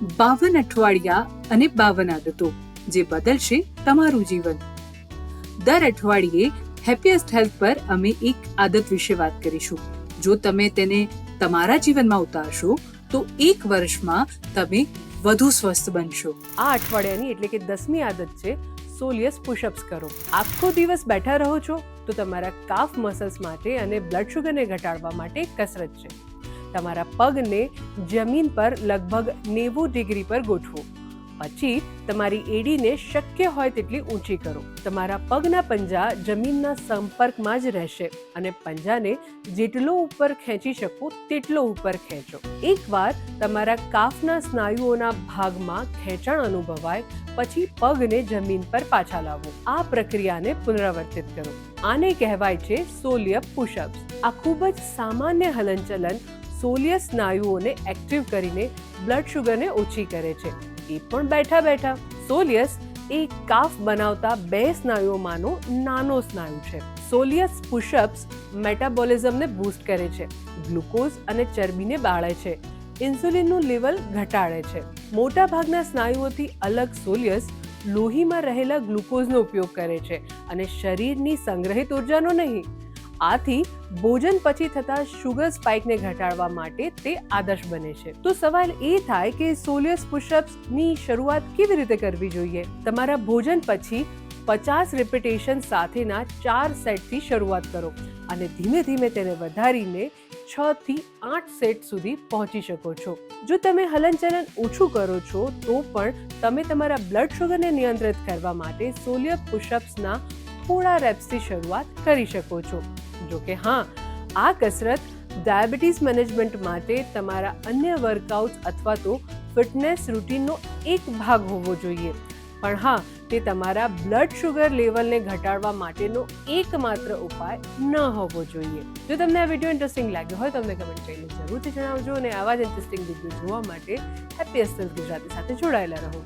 બાવન અઠવાડિયા અને બાવન આદતો, જે બદલશે તમારું જીવન. દર અઠવાડિયે હેપીએસ્ટ હેલ્થ પર અમે એક આદત વિશે વાત કરીશું. જો તમે તેને તમારા જીવનમાં ઉતારશો, તો એક વર્ષમાં તમે વધુ સ્વસ્થ બનશો. આ અઠવાડિયાની એટલે કે દસમી આદત છે, સોલિયસ પુશઅપ્સ કરો. આખો દિવસ બેઠા રહો છો, તો તમારા કાફ મસલ્સ માટે અને બ્લડ શુગરને ઘટાડવા માટે કસરત છે. તમારા પગને જમીન પર લગભગ નેવું ડિગ્રી પર ગોઠવો. પછી તમારી એડીને શક્ય હોય તેટલી ઊંચી કરો. તમારા પગના પંજા જમીનના સંપર્કમાં જ રહેશે અને પંજાને જેટલો ઉપર ખેંચી શકો તેટલો ઉપર ખેંચો. એકવાર તમારા કાફના સ્નાયુઓના ભાગમાં ખેંચાણ અનુભવાય, પછી પગને જમીન પર પાછા લાવો. આ પ્રક્રિયાને પુનરાવર્તિત કરો. આને કહેવાય છે સોલિયપ પુશઅપ્સ. આ ખૂબ જ સામાન્ય હલનચલન સોલિયસ સ્નાયુઓને એક્ટિવ કરીને બ્લડ શુગરને ઓછી કરે છે. એ પણ બેઠા બેઠા. સોલિયસ એ કાફ બનાવતા બે સ્નાયુઓમાંનો નાનો સ્નાયુ છે. સોલિયસ પુશઅપ્સ મેટાબોલિઝમને બૂસ્ટ કરે છે. ગ્લુકોઝ અને ચરબીને બાળે છે. ઇન્સ્યુલિનનું લેવલ ઘટાડે છે. મોટા ભાગના સ્નાયુઓથી અલગ સોલિયસ લોહીમાં રહેલા ગ્લુકોઝનો ઉપયોગ કરે છે અને શરીરની સંગ્રહિત ઉર્જાનો નહીં. આથી ભોજન પછી થતા શુગર સ્પાઇકને ઘટાડવા માટે તે આદર્શ બને છે. તો સવાલ એ થાય કે સોલિયસ પુશઅપ્સની શરૂઆત કેવી રીતે કરવી જોઈએ? તમારા ભોજન પછી પચાસ રિપીટેશન સાથેના ચાર સેટથી શરૂઆત કરો અને ધીમે ધીમે તેને વધારીને છ થી આઠ સેટ સુધી પહોંચી શકો છો. જો તમે હલનચલન ઓછું કરો છો, તો પણ તમે તમારા બ્લડ શુગરને નિયંત્રિત કરવા માટે સોલિયર પુશઅપ્સના થોડા રેપ્સથી શરૂઆત કરી શકો છો. જો કે હા, આ કસરત ડાયાબિટીસ મેનેજમેન્ટ માટે તમારા અન્ય વર્કઆઉટ્સ અથવા તો ફિટનેસ રૂટીનનો એક ભાગ હોવો જોઈએ. પણ હા, તે તમારા બ્લડ શુગર લેવલને ઘટાડવા માટેનો એકમાત્ર ઉપાય ન હોવો જોઈએ. જો તમને આ વીડિયો ઇન્ટરેસ્ટિંગ લાગ્યો હોય તો અમને કમેન્ટ કરીને જરૂરથી જણાવજો અને આવા જ ઇન્ટરેસ્ટિંગ વીડિયો જોવા માટે હેપી ગુજરાતી સાથે જોડાયેલા રહો.